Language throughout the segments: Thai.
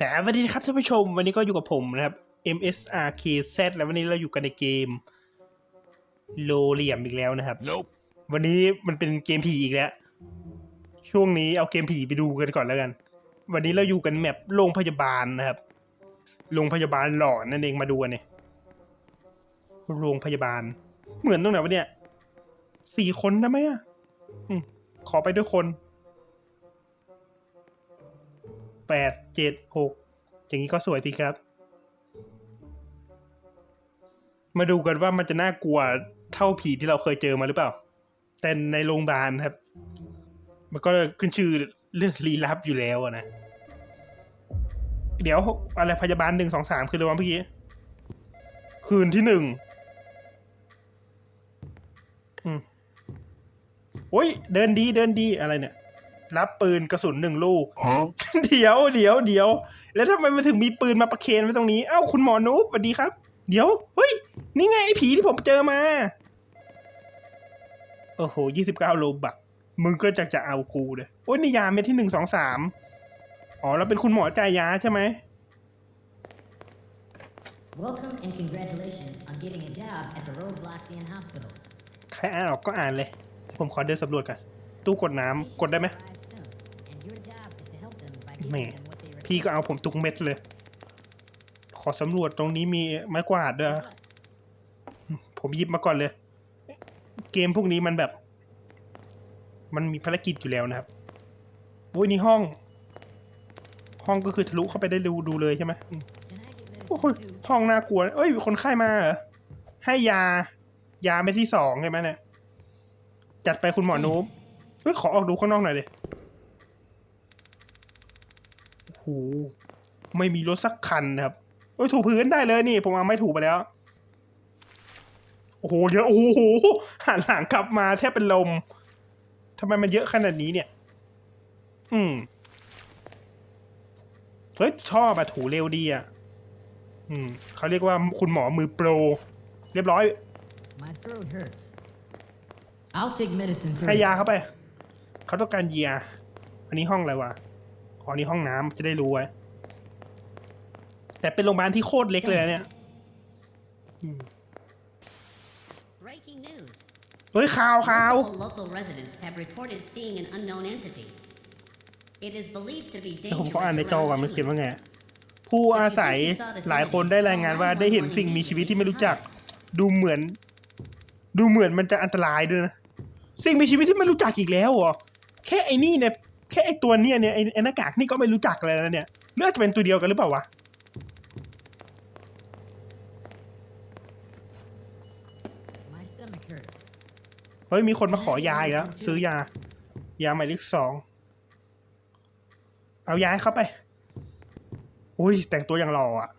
สวัสดีครับท่านผู้ชม วันนี้ก็อยู่กับผมนะครับ MSRKZ แล้ววันนี้เราอยู่กันในเกมโลเหลี่ยมอีกแล้วนะครับ Nope. วันนี้มันเป็นเกมผีอีกแล้ว ช่วงนี้เอาเกมผีไปดูกันก่อนแล้วกัน วันนี้เราอยู่กันแมปโรงพยาบาลนะครับ โรงพยาบาลหลอนนั่นเองมาดูกันเนี่ยโรงพยาบาล เหมือนตรงไหนวะเนี่ยสี่คนได้ไหมอะอืมขอไปด้วยคน แปดเจ็ดหกอย่างนี้ก็สวยดีครับ มาดูกันว่ามันจะน่ากลัวเท่าผีที่เราเคยเจอมาหรือเปล่า แต่ในโรงพยาบาลครับ มันก็ขึ้นชื่อเรื่องลี้ลับอยู่แล้วนะ เดี๋ยวอะไรพยาบาลหนึ่งสองสามคืออะไรวะเมื่อกี้ คืนที่หนึ่งอืมโอ้ยเดินดีเดินดีอะไรเนี่ย รับปืนกระสุนหนึ่งลูก Huh? เดี๋ยวเดี๋ยวเดี๋ยว แล้วทำไมมันถึงมีปืนมาประเคนไว้ตรงนี้ เอ้าคุณหมอนุ๊บสวัสดีครับ เดี๋ยว เฮ้ย นี่ไงไอ้ผีที่ผมเจอมา โอ้โหยี่สิบเก้าโลบัก มึงก็จะจะเอากูเลยโอ้ยนี่ยาเม็ดที่หนึ่งสองสามอ๋อแล้วเป็นคุณหมอจ่ายยาใช่ไหม Welcome and congratulations on getting a job at the Robloxian Hospital. ใครอ่านออกก็อ่านเลย ผมขอเดินสำรวจกัน ตู้กดน้ำกดได้ไหม แหม่ giving them what they พี่ก็เอาผมทุกเม็ดเลย ขอสำรวจตรงนี้มีไม้กวาดด้วย require. ผมหยิบมาก่อนเลย เกมพวกนี้มันแบบ มันมีภารกิจอยู่แล้วนะครับโอ้ยนี่ห้อง ห้องก็คือทะลุเข้าไปได้ดูดูเลยใช่ไหมอืม Can I get โอ้ย medicine too? ห้องน่ากลัว เอ้ยคนไข้มาเหรอให้ยา ยาเม็ดที่สองใช่ไหมเนี่ยจัดไปคุณหมอนูบเฮ้ยขอออกดูข้างนอกหน่อยดิโอ้โห ไม่มีรถสักคันนะครับเอ้ยถูพื้นได้เลยนี่ ผมเอาไม่ถูไปแล้ว โอ้โหเยอะโอ้โหหันหลังกลับมาแทบเป็นลมทำไมมันเยอะขนาดนี้เนี่ย อืมเฮ้ยชอบอะถูเร็วดีอะอืมเขาเรียกว่าคุณหมอมือโปร เรียบร้อย My throat hurts. I'll take medicine ให้ first. ยาเข้าไป เขาต้องการเยีย อันนี้ห้องอะไรวะ อ๋อนี่ห้องน้ำจะได้รู้ไว้ แต่เป็นโรงพยาบาลที่โคตรเล็กเลยนะเนี่ยอืม Breaking news. เฮ้ยข่าวข่าว Multiple local residents have reported seeing an unknown entity. It is believed to be เดี๋ยวผม dangerous ขออ่านในจอก่อน around มันเขียนว่าไง humans. ผู้อาศัยหลายคนได้รายงานว่าได้เห็นสิ่งมีชีวิตที่ไม่รู้จัก ดูเหมือน ดูเหมือนมันจะอันตรายด้วยนะ สิ่งมีชีวิตที่ไม่รู้จักอีกแล้วเหรอแค่ไอ้นี่เนี่ยแค่ไอ้ตัวเนี้ยเนี่ยไอ้ไอ้หน้ากากนี่ก็ไม่รู้จักเลยนะเนี่ยเลือกจะเป็นตัวเดียวกันหรือเปล่าวะ My stomach hurts. เฮ้ยมีคนมาขอยาอีกแล้วซื้อยา ยาหมายเลขสองเอายาให้เข้าไปอุ้ยแต่งตัวอย่างหล่ออะ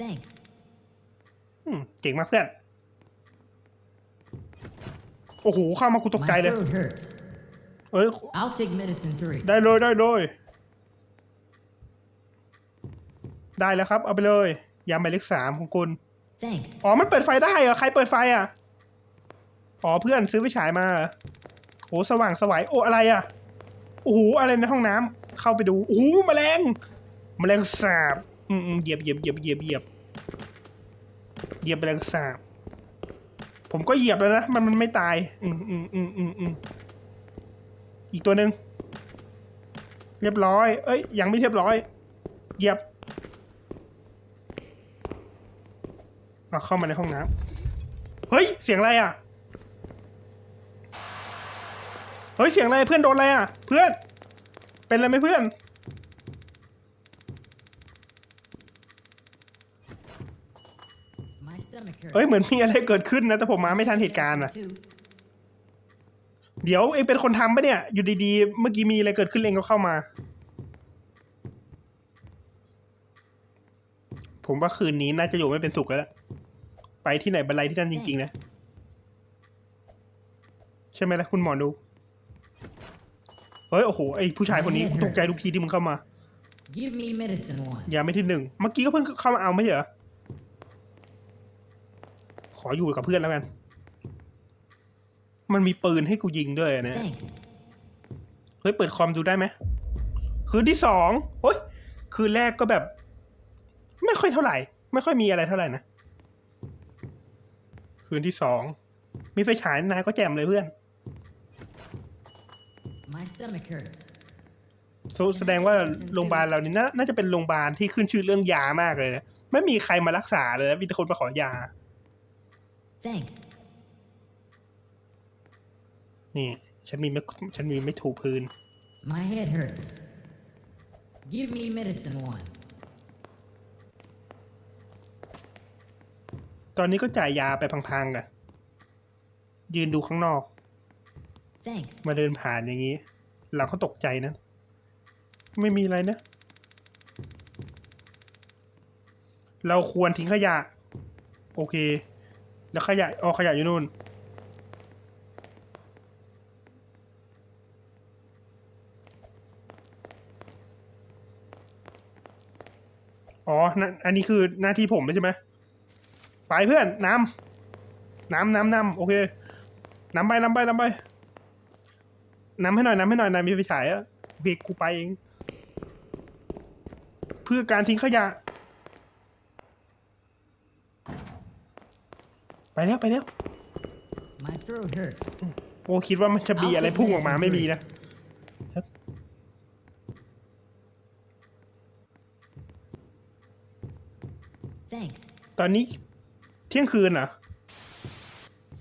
Thanks. อืมเก่งมากเพื่อน โอ้โหเข้ามากูตกใจ My เลย throat hurts. เอ้ย I'll take medicine three. ได้เลยได้เลย ได้แล้วครับ เอาไปเลยยาหมายเลขสามของคุณ Thanks. อ๋อ มันเปิดไฟได้เหรอ ใครเปิดไฟอะ อ๋อ เพื่อนซื้อไฟฉายมาเหรอโอ้สว่างสวัยโอ้อะไรอะ โอ้โห อะไรในห้องน้ำ เข้าไปดู โอ้โหแมลง แมลงสาบ อืมอืมเหยียบเหยียบเหยียบเหยียบเหยียบเหยียบแมลงสาบ ผมก็เหยียบแล้วนะ มันมันไม่ตาย อืมอืมอืมอืมอืมอีกตัวหนึ่งเรียบร้อย เอ้ย ยังไม่เรียบร้อย เหยียบเอาเข้ามาในห้องน้ำเฮ้ย เสียงอะไรอะ เฮ้ย เสียงอะไร เพื่อนโดนอะไรอะ เพื่อน เป็นอะไรไหมเพื่อน My stomach hurts. เฮ้ยเหมือนมีอะไรเกิดขึ้นนะ แต่ผมมาไม่ทันเหตุการณ์อะ Medicine too. เดี๋ยวเองเป็นคนทำปะเนี่ย อยู่ดีๆ เมื่อกี้มีอะไรเกิดขึ้นเองก็เข้ามา ผมว่าคืนนี้น่าจะอยู่ไม่เป็นสุขแล้วล่ะไปที่ไหนบรรลัยที่นั่นจริง ๆ นะ ใช่ไหมล่ะคุณหมอดู เฮ้ย โอ้โห ไอผู้ชายคนนี้ตกใจทุกทีที่มึงเข้ามา Give me medicine one. อย่าไม่ที่หนึ่ง เมื่อกี้ก็เพิ่งเข้ามาเอาไม่ใช่เหรอข ออยู่กับเพื่อนแล้วกัน มันมีปืนให้กูยิงด้วยนะ Thanks. เฮ้ย เปิดคอมดูได้ไหม คืนที่สองโอ้ย คืนแรกก็แบบ ไม่ค่อยเท่าไหร่ ไม่ค่อยมีอะไรเท่าไหร่นะ คืนที่สอง มีไฟฉายนายก็แจ่มเลยเพื่อน My stomach hurts. แสแสดงว่าโรงพยาบาลเรานี่นาน่าจะเป็นโรงพยาบาลที่ขึ้นชื่อเรื่องยามากเลยนะไม่มีใครมารักษาเลยนะมีแต่คนมาขอยา Thanks. นี่ฉันมีไม่ฉันมีไม่ถูพื้น My head hurts. Give me medicine one. ตอนนี้ก็จ่ายยาไปพังๆกันยืนดูข้างนอก Thanks. มาเดินผ่านอย่างนี้ เราก็ตกใจนะ ไม่มีอะไรนะ เราควรทิ้งขยะ โอเค แล้วขยะอ๋อขยะอยู่นู่น อ๋อนั่นอันนี้คือหน้าที่ผมใช่ไหมไปเพื่อนน้ำน้ำน้ำน้ำโอเคน้ำไปน้ำไปน้ำไปน้ำให้หน่อยน้ำให้หน่อยนายมีไฟฉายอะเบรกกูไปเอง เพื่อการทิ้งขยะ ไปแล้วไปแล้ว My throat hurts. โอ้คิดว่ามันจะมีอะไรพุ่งออกมาไม่มีนะ Thanks. ตอนนี้เที่ยงคืนเหรอ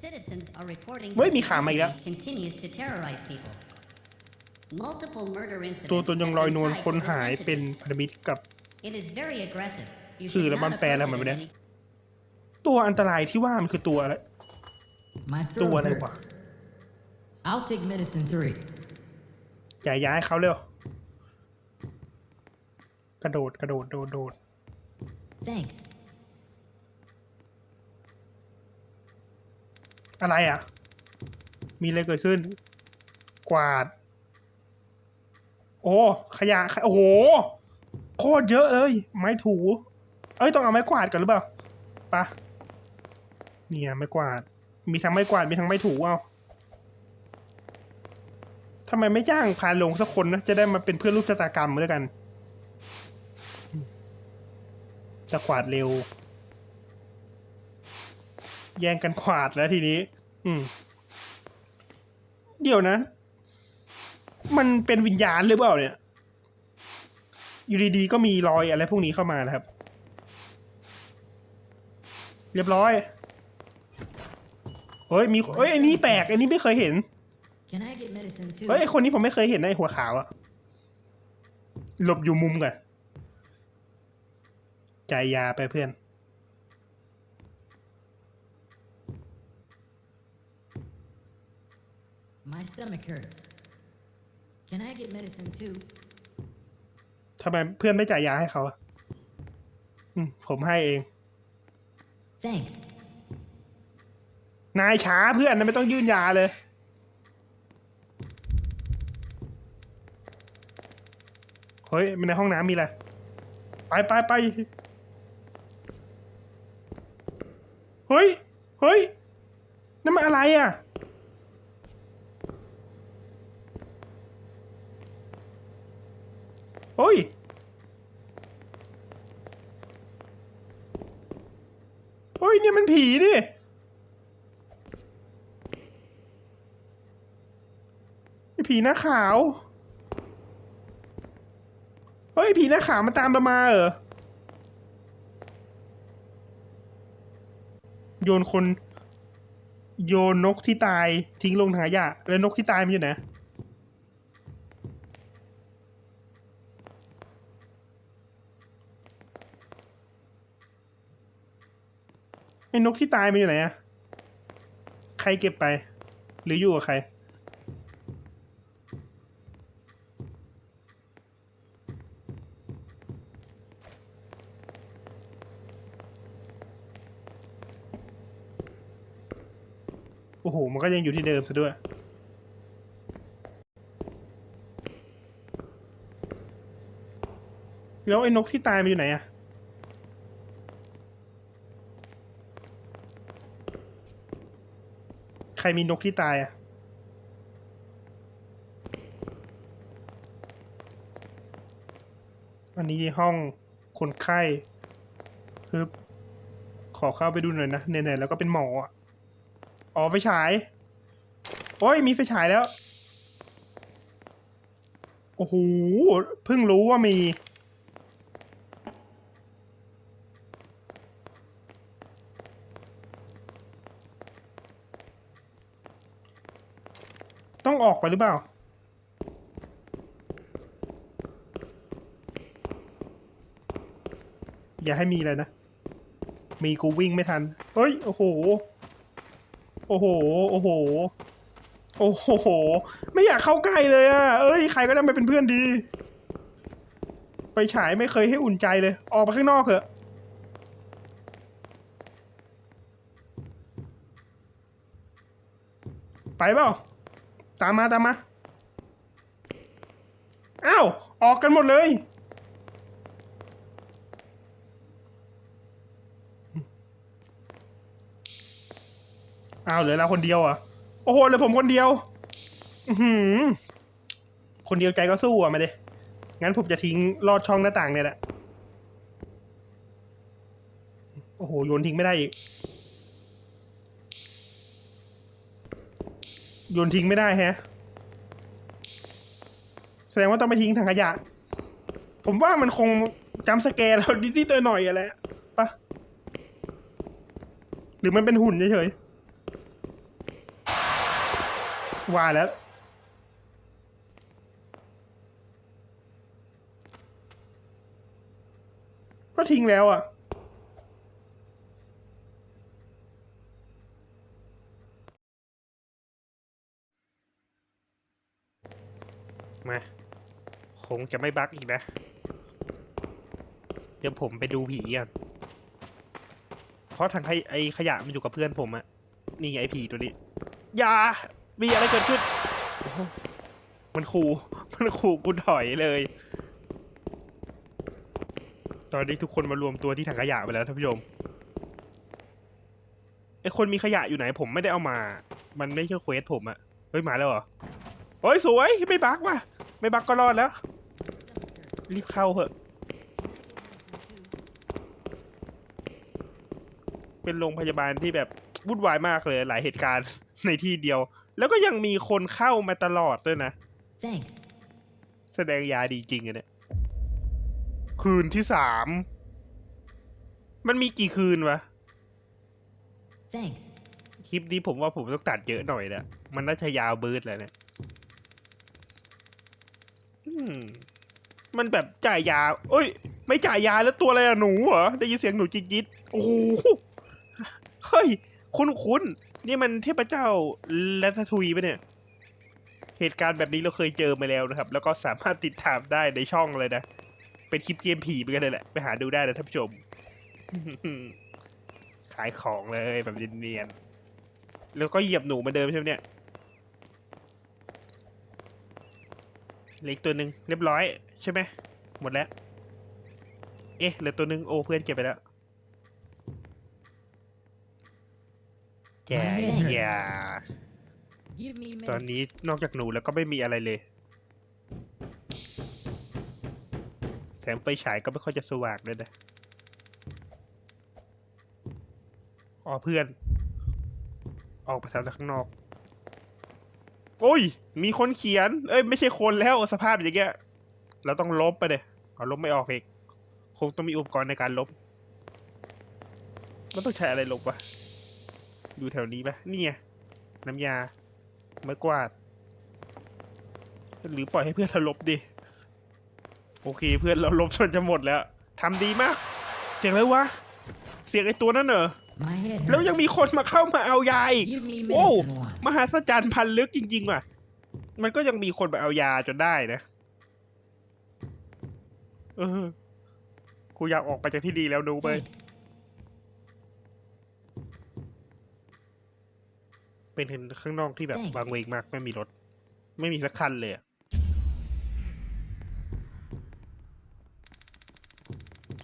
Citizens are reporting Wait, that the Mika, Mika. entity continues to terrorize people. Multiple murder ตัว incidents ตนยัง have ลอย been นวล tied คน to this หายเป็น entity. พันธมิตรกับ It is very aggressive. You สื่อ should แล้วมัน not แปล approach แล้ว it มัน in ไม่ได้ any ตัวอันตรายที่ว่ามันคือตัวอะไร My Tuh, throat อะไรวะ? hurts. I'll take medicine three. จ่ายย้ายเขาเร็ว กระโดดกระโดดโดดโดด Thanks. อะไรอะ มีอะไรเกิดขึ้น กวาด โอ้ ขยะขยโอ้โห โคตรเยอะเลย ไม้ถู เอ้ย ต้องเอาไม้กวาดก่อนหรือเปล่า ปะ เนี่ยไม้กวาด มีทั้งไม้กวาดมีทั้งไม้ถูเอาทำไมไม่จ้างพานลงสักคนนะจะได้มาเป็นเพื่อนรูปชะตากรรมด้วยกัน จะกวาดเร็ว แย่งกันขวาดแล้วทีนี้ อืม เดี๋ยวนะ มันเป็นวิญญาณหรือเปล่าเนี่ย อยู่ดีๆก็มีรอยอะไรพวกนี้เข้ามานะครับ เรียบร้อย เฮ้ยมีเฮ้ยอันนี้แปลกอันนี้ไม่เคยเห็น Can I get medicine too? เฮ้ยไอคนนี้ผมไม่เคยเห็นนะไอหัวขาวอะหลบอยู่มุมกันจ่ายยาไปเพื่อน My stomach hurts. Can I get medicine too? ทำไมเพื่อนไม่จ่ายยาให้เขาอะอืมผมให้เอง Thanks. นายช้าเพื่อนนะไม่ต้องยื่นยาเลย เฮ้ยมันในห้องน้ำมีอะไร ไปไปไปเฮ้ย เฮ้ยนั่นมันอะไรอะ เฮ้ยเฮ้ยเนี่ยมันผีดิ ไอ้ ผีหน้าขาว เฮ้ย ผีหน้าขาวมาตามเรามาเหรอ โยนคน โยนนกที่ตายทิ้งลงถังขยะแล้วนกที่ตายมันอยู่ไหนไอ้นกที่ตายมันอยู่ไหนอะใครเก็บไป หรืออยู่กับใคร โอ้โห มัน ก็ยังอยู่ที่เดิมซะด้วย แล้วไอ้นกที่ตายมันอยู่ไหนอะใครมีนกที่ตายอะอันนี้ห้องคนไข้คือขอเข้าไปดูหน่อยนะไหนๆแล้วก็เป็นหมออะ อ๋อไฟฉาย โอ้ยมีไฟฉายแล้ว โอ้โห เพิ่งรู้ว่ามี ต้องออกไปหรือเปล่าอย่าให้มีเลยนะ มีกูวิ่งไม่ทัน เฮ้ย โอ้โห โอ้โห โอ้โห โอ้โห ไม่อยากเข้าใกล้เลยอะ เอ้ย ใครก็ได้มาเป็นเพื่อนดี ไฟฉายไม่เคยให้อุ่นใจเลย ออกไปข้างนอกเถอะไปเปล่า ตามมาตามมา อ้าว ออกกันหมดเลย อ้าวเหลือเราคนเดียวอะโอ้โหเหลือผมคนเดียว อือหือคนเดียวใจก็สู้อะมาเดงั้นผมจะทิ้งลอดช่องหน้าต่างเนี่ยแหละโอ้โหโยนทิ้งไม่ได้อีกโยนทิ้งไม่ได้แฮะ แสดงว่าต้องไปทิ้งถังขยะ ผมว่ามันคงจำสแกนเราดิดๆหน่อยอะไรปะหรือมันเป็นหุ่นเฉยๆ ว่าแล้ว ก็ทิ้งแล้วอะมาคงจะไม่บั๊กอีกนะ เดี๋ยวผมไปดูผีก่อนเพราะทางไอไอขยะมันอยู่กับเพื่อนผมอะนี่ไงไอผีตัวนี้ อย่า มีอะไรเกิดขึ้น มันขู่ มันขู่กูถอยเลย ตอนนี้ทุกคนมารวมตัวที่ถังขยะไปแล้วท่านผู้ชมไอคนมีขยะอยู่ไหนผมไม่ได้เอามา มันไม่ใช่เควสผมอะเฮ้ยมาแล้วเหรอเฮ้ยสวยไม่บักว่ะ ไม่บักก็รอดแล้ว รีบเข้าเถอะ เป็นโรงพยาบาลที่แบบวุ่นวายมากเลยหลายเหตุการณ์ในที่เดียว แล้วก็ยังมีคนเข้ามาตลอดด้วยนะ Thanks. แสดงยาดีจริงอะเนี่ย คืนที่สาม มันมีกี่คืนวะ Thanks. คลิปนี้ผมว่าผมต้องตัดเยอะหน่อยนะมันน่าจะยาวเบิร์ดแล้วเนี่ยอืมมันแบบจ่ายยา เอ้ย ไม่จ่ายยาแล้วตัวอะไรอะหนูเหรอ ได้ยินเสียงหนูจิตจิตโอ้โห เฮ้ย คุณคุณ นี่มันเทพเจ้าแลตทุยปะเนี่ย เหตุการณ์แบบนี้เราเคยเจอมาแล้วนะครับ แล้วก็สามารถติดตามได้ในช่องเลยนะ เป็นคลิปเกมผีเหมือนกันเลยแหละ ไปหาดูได้นะท่านผู้ชม ขายของเลยแบบเนียนๆ แล้วก็เหยียบหนูเหมาเดิมใช่ไหมเนี่ยเหล็กตัวหนึ่งเรียบร้อยใช่ไหม หมดแล้ว เอ๊ะเหลือตัวหนึ่งโอ้เพื่อนเก็บไปแล้ว แกอย่า Give me ตอนนี้นอกจากหนูแล้วก็ไม่มีอะไรเลยแถมไฟฉายก็ไม่ค่อยจะสว่างด้วยนะ อ๋อเพื่อน ออกไปทางข้างนอก โอ้ย มีคนเขียน เอ้ยไม่ใช่คนแล้วสภาพอย่างเงี้ย เราต้องลบไปเลยเอาลบไม่ออกอีก คงต้องมีอุปกรณ์ในการลบ มันต้องใช้อะไรลบวะ อยู่แถวนี้ปะนี่ไงน้ำยาไม้กวาด หรือปล่อยให้เพื่อนเราลบดิ โอเค เพื่อนเราลบจนจะหมดแล้วทำดีมาก เสียงอะไรวะ เสียงไอ้ตัวนั่นเหรอ My head แล้วยังมีคนมาเข้ามาเอายาอีก Give me โอ้ medicine one. มหาศจรรย์พันลึกจริง ๆ ว่ะ มันก็ยังมีคนมาเอายาจนได้นะเออกูอยากออกไปจากที่ดีแล้วดูไป เป็นข้างนอกที่แบบ Thanks วางเวงมากไม่มีรถ ไม่มีสักคันเลยอะ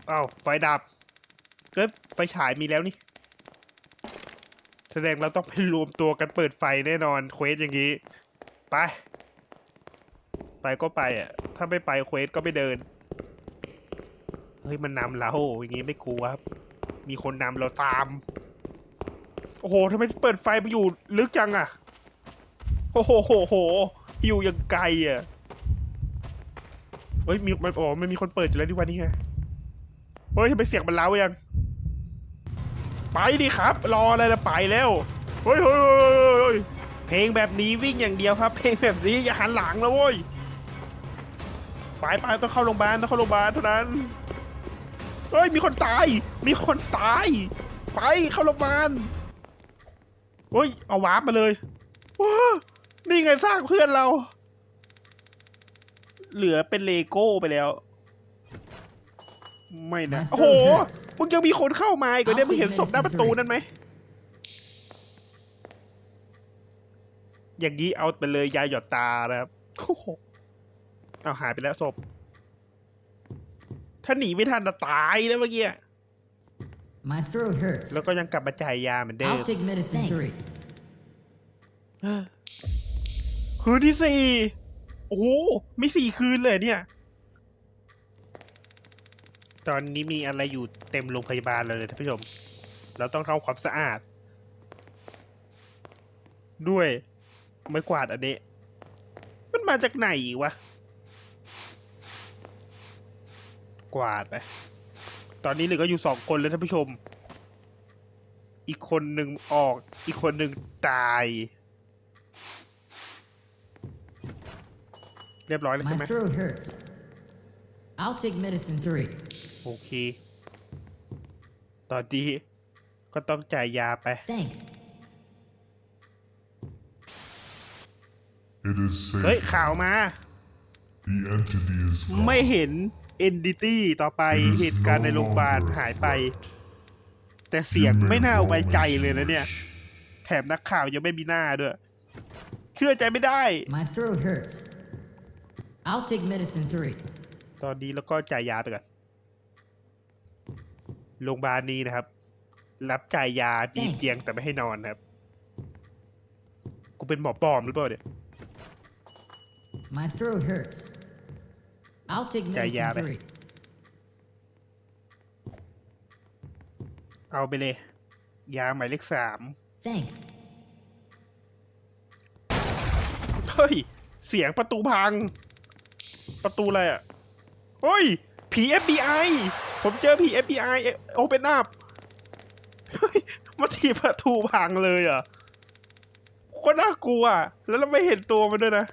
อ้าวไฟดับเกิดไฟฉายมีแล้วนี่ แสดงเราต้องไปรวมตัวกันเปิดไฟแน่นอนเควสอย่างนี้ ไป ไปก็ไปอะ ถ้าไม่ไปเควสก็ไม่เดินฮ้ยมันนำเราอย่างงี้ไม่กลัวครับ มีคนนำเราตาม โอ้โหทำไมเปิดไฟไปอยู่ลึกจังอะโอ้โหโหโหอยู่ยังไกลอะเฮ้ยมีมันอ๋อมันมีคนเปิดอยู่แล้วดีกว่านี่ไง เฮ้ยทำไมเสียงมันเล้ายัง ไปดิครับ รออะไรละไปแล้วเฮ้ยเฮ้ยเฮ้ยเฮ้ยเฮ้ยเพลงแบบนี้วิ่งอย่างเดียวครับ เพลงแบบนี้อย่าหันหลังนะเว้ย ไปไปต้องเข้าโรงพยาบาลต้องเข้าโรงพยาบาลเท่านั้น เฮ้ยมีคนตาย มีคนตาย ไปเข้าโรงพยาบาล เฮ้ย เอาวาร์ปมาเลยว้านี่ไงสร้างเพื่อนเรา เหลือเป็นเลโก้ไปแล้ว ไม่นะ My โอ้โห throat hurts. มึงยังมีคนเข้ามาอีกเหรอเนี่ยมึงเห็นศพหน้าประตูนั่นไหม อย่างนี้เอาไปเลยยาหยอดตานะครับโอ้โหเอาหายไปแล้วศพ ถ้าหนีไม่ทันจะตายแล้วเมื่อกี้ My throat hurts. แล้วก็ยังกลับมาจ่ายยาเหมือนเดิม I'll take medicine Thanks. three. คืนที่สี่โอ้โหมีสี่คืนเลยเนี่ย ตอนนี้มีอะไรอยู่เต็มโรงพยาบาลเลยท่านผู้ชม เราต้องทำความสะอาด ด้วยไม้กวาดอันนี้ มันมาจากไหนวะ กวาดไป ตอนนี้เหลือก็อยู่สองคนแล้วท่านผู้ชม อีกคนหนึ่งออก อีกคนหนึ่งตาย เรียบร้อยแล้วใช่ My ไหม throat hurts. I'll take medicine three. โอเค ตอนนี้ก็ต้องจ่ายยาไป Thanks. It is เฮ้ย safe. ข่าวมา The entity is ไม่ gone. เห็น entity ต่อไปเหตุการณ์ในโรงพยาบาลหายไป แต่เสียงไม่น่าไว้ใจเลยนะเนี่ย แถมนักข่าวยังไม่มีหน้าด้วย เชื่อใจไม่ได้ My throat hurts. I'll take medicine three. ตอนนี้แล้วก็จ่ายยาไปก่อนโรงพยาบาลนี้นะครับ รับจ่ายยามี Thanks เตียงแต่ไม่ให้นอนนะครับ กูเป็นหมอปลอมหรือเปล่าเนี่ย My throat hurts. I'll take Chạy medicine ra đây. three. เอาไปเลย ยาหมายเลขสาม Thanks. เฮ้ย เสียงประตูพัง ประตูอะไรอะเฮ้ย ผี FBI ผมเจอผี FBI โอเปนอัพเฮ้ยมาถีบประตูพังเลยอะโคตรน่ากลัวอะแล้วเราไม่เห็นตัวมันด้วยนะ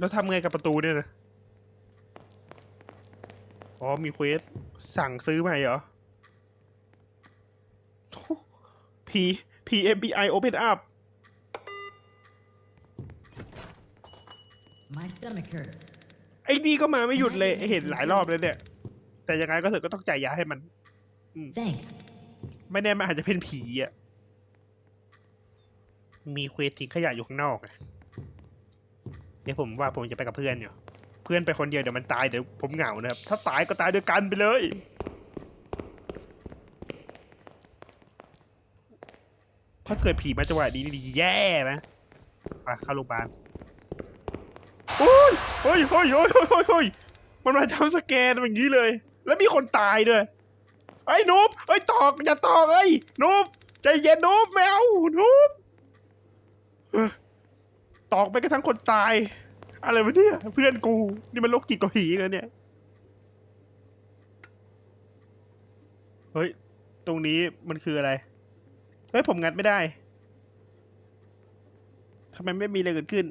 แล้วทำไงกับประตูเนี่ยนะ อ๋อ มีเควส สั่งซื้อใหม่เหรอผีผี FBI Open Up My stomach hurts. ไอ้นี่ก็มาไม่หยุดเลย เห็นหลายรอบเลยเนี่ย แต่ยังไงก็เถอะก็ต้องจ่ายยาให้มัน Thanks. ไม่แน่มันอาจจะเป็นผีอะ มีเควสทิ้งขยะอยู่ข้างนอกอะ เดี๋ยวผมว่าผมจะไปกับเพื่อนอยู่ เพื่อนไปคนเดียวเดี๋ยวมันตายเดี๋ยวผมเหงานะครับ ถ้าตายก็ตายด้วยกันไปเลย ถ้าเกิดผีมาจังหวะนี้นี่แย่นะไปเข้าโรงพยาบาลโอ้ยเฮ้ยเฮ้ยเฮ้ยเฮ้ยเฮ้ยมันมาทำสแกนอย่างนี้เลย แล้วมีคนตายด้วยไอ้ยนูบไอ้ตอกอย่าตอกไอ้ยนูบใจเย็นนูบไม่เอานูบ ตอกไปกระทั่งคนตาย อะไรวะเนี่ย เพื่อนกู นี่มันโรคจิตกับผีกันเนี่ย เฮ้ย ตรงนี้มันคืออะไร เฮ้ย ผมงัดไม่ได้ทำไมไม่มีอะไรเกิดขึ้น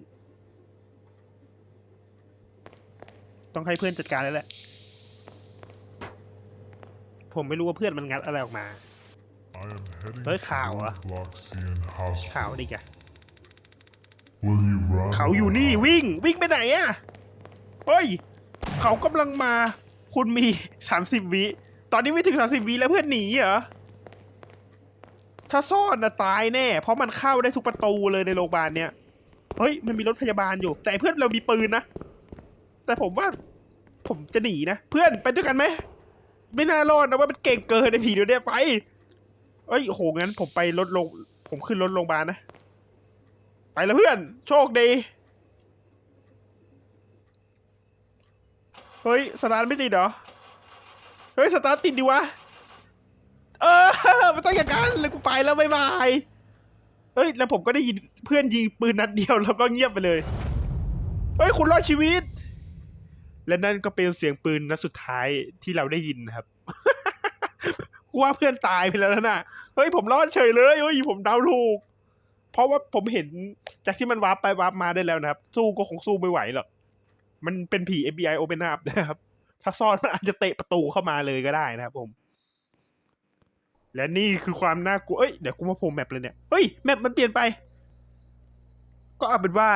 ต้องให้เพื่อนจัดการแล้วแหละ ผมไม่รู้ว่าเพื่อนมันงัดอะไรออกมา I am heading Tới to khảo à? Robloxian ข่าว Hospital. ดิแก Will you run? เขาอยู่นี่วิ่งวิ่งไปไหนอะเฮ้ย เขากำลังมา คุณมีสามสิบวิตอนนี้ไม่ถึงสามสิบวิแล้วเพื่อนหนีเหรอ ถ้าซ่อนนะตายแน่ เพราะมันเข้าได้ทุกประตูเลยในโรงพยาบาลเนี่ยเฮ้ย มันมีรถพยาบาลอยู่ แต่เพื่อนเรามีปืนนะ แต่ผมว่า ผมจะหนีนะ เพื่อนไปด้วยกันไหม ไม่น่ารอดนะว่ามันเก่งเกินในผีเดี๋ยวเนี้ยไป เอ้ยโหงั้นผมไปรถลง ผมขึ้นรถโรงพยาบาลนะ ล้วเพื่อน โชคดี เฮ้ย สตาร์ทไม่ติดเหรอ เฮ้ย สตาร์ทติดดิวะ เออมันต้องอย่างนั้นเลยกูไปแล้วบายบายเฮ้ย แล้วผมก็ได้ยินเพื่อนยิงปืนนัดเดียวแล้วก็เงียบไปเลย เฮ้ย คุณรอดชีวิต และนั่นก็เป็นเสียงปืนนัดสุดท้ายที่เราได้ยินนะครับกูว่าเพื่อนตายไปแล้วนะ เฮ้ย ผมรอดเฉยเลย เฮ้ย ผมเดาถูก เพราะว่าผมเห็นจากที่มันวาร์ปไปวาร์ปมาได้แล้วนะครับ สู้ก็คงสู้ไม่ไหวหรอก มันเป็นผี FBI Open Up นะครับ ถ้าซ่อนมันอาจจะเตะประตูเข้ามาเลยก็ได้นะครับผม และนี่คือความน่ากลัว เอ้ย เดี๋ยวกูมาโผล่แมปเลยเนี่ย เฮ้ย แมปมันเปลี่ยนไป ก็เอาเป็นว่า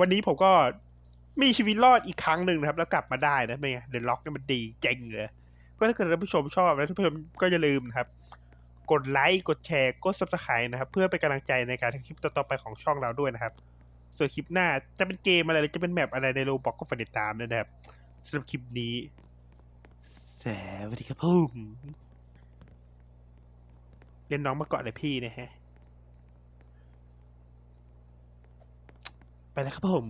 วันนี้ผมก็มีชีวิตรอดอีกครั้งหนึ่งนะครับ แล้วกลับมาได้นะเป็นไงเดนล็อกเนี่ยมันดีเจ๋งเลย ก็ถ้าเกิดท่านผู้ชมชอบแล้วท่านผู้ชมก็อย่าลืมนะครับ กดไลค์กดแชร์กด subscribe นะครับ เพื่อเป็นกำลังใจในการทำคลิปต่อๆไปของช่องเราด้วยนะครับ ส่วนคลิปหน้าจะเป็นเกมอะไรหรือจะเป็นแมปอะไรในโรบอกก็ฝากติดตามด้วยนะครับสำหรับคลิปนี้สวัสดีครับผมเรียนน้องมาเกาะเลยพี่นะฮะ ไปแล้วครับผม